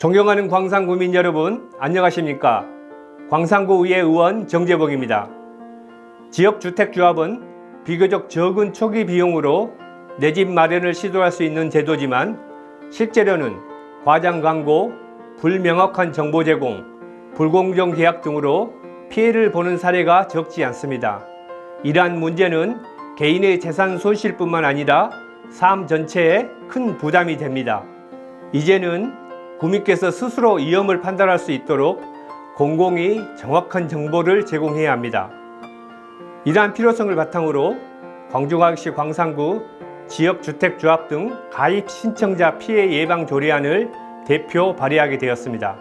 존경하는 광산구민 여러분, 안녕하십니까? 광산구의회 의원 정재복입니다. 지역주택조합은 비교적 적은 초기 비용으로 내 집 마련을 시도할 수 있는 제도지만 실제로는 과장 광고, 불명확한 정보 제공, 불공정 계약 등으로 피해를 보는 사례가 적지 않습니다. 이러한 문제는 개인의 재산 손실뿐만 아니라 삶 전체에 큰 부담이 됩니다. 이제는 구민께서 스스로 위험을 판단할 수 있도록 공공이 정확한 정보를 제공해야 합니다. 이러한 필요성을 바탕으로 광주광역시 광산구 지역주택조합 등 가입 신청자 피해 예방 조례안을 대표 발의하게 되었습니다.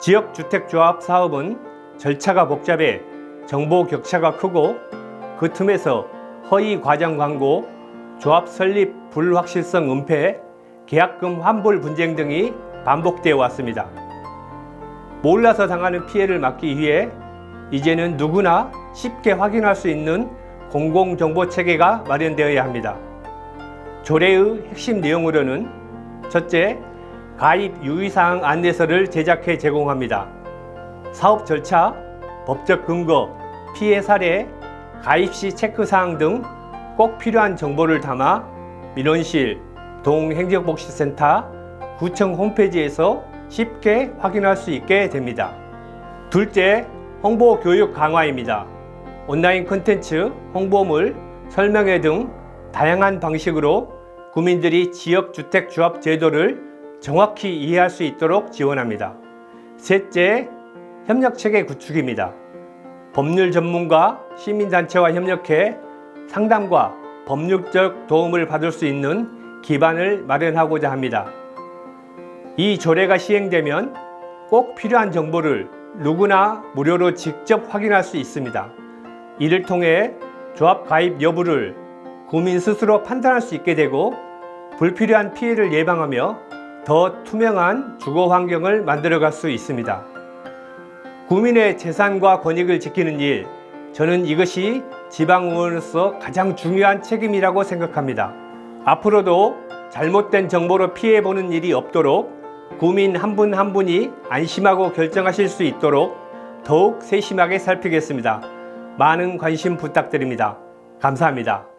지역주택조합 사업은 절차가 복잡해 정보 격차가 크고 그 틈에서 허위 과장 광고, 조합 설립 불확실성 은폐, 계약금 환불 분쟁 등이 반복되어 왔습니다. 몰라서 당하는 피해를 막기 위해 이제는 누구나 쉽게 확인할 수 있는 공공정보 체계가 마련되어야 합니다. 조례의 핵심 내용으로는 첫째, 가입 유의사항 안내서를 제작해 제공합니다. 사업 절차, 법적 근거, 피해 사례, 가입 시 체크 사항 등 꼭 필요한 정보를 담아 민원실, 동행정복지센터, 구청 홈페이지에서 쉽게 확인할 수 있게 됩니다. 둘째, 홍보 교육 강화입니다. 온라인 콘텐츠, 홍보물, 설명회 등 다양한 방식으로 구민들이 지역주택조합 제도를 정확히 이해할 수 있도록 지원합니다. 셋째, 협력체계 구축입니다. 법률 전문가, 시민단체와 협력해 상담과 법률적 도움을 받을 수 있는 기반을 마련하고자 합니다. 이 조례가 시행되면 꼭 필요한 정보를 누구나 무료로 직접 확인할 수 있습니다. 이를 통해 조합 가입 여부를 구민 스스로 판단할 수 있게 되고 불필요한 피해를 예방하며 더 투명한 주거 환경을 만들어 갈 수 있습니다. 구민의 재산과 권익을 지키는 일, 저는 이것이 지방의원으로서 가장 중요한 책임이라고 생각합니다. 앞으로도 잘못된 정보로 피해보는 일이 없도록 구민 한분한 분이 안심하고 결정하실 수 있도록 더욱 세심하게 살피겠습니다. 많은 관심 부탁드립니다. 감사합니다.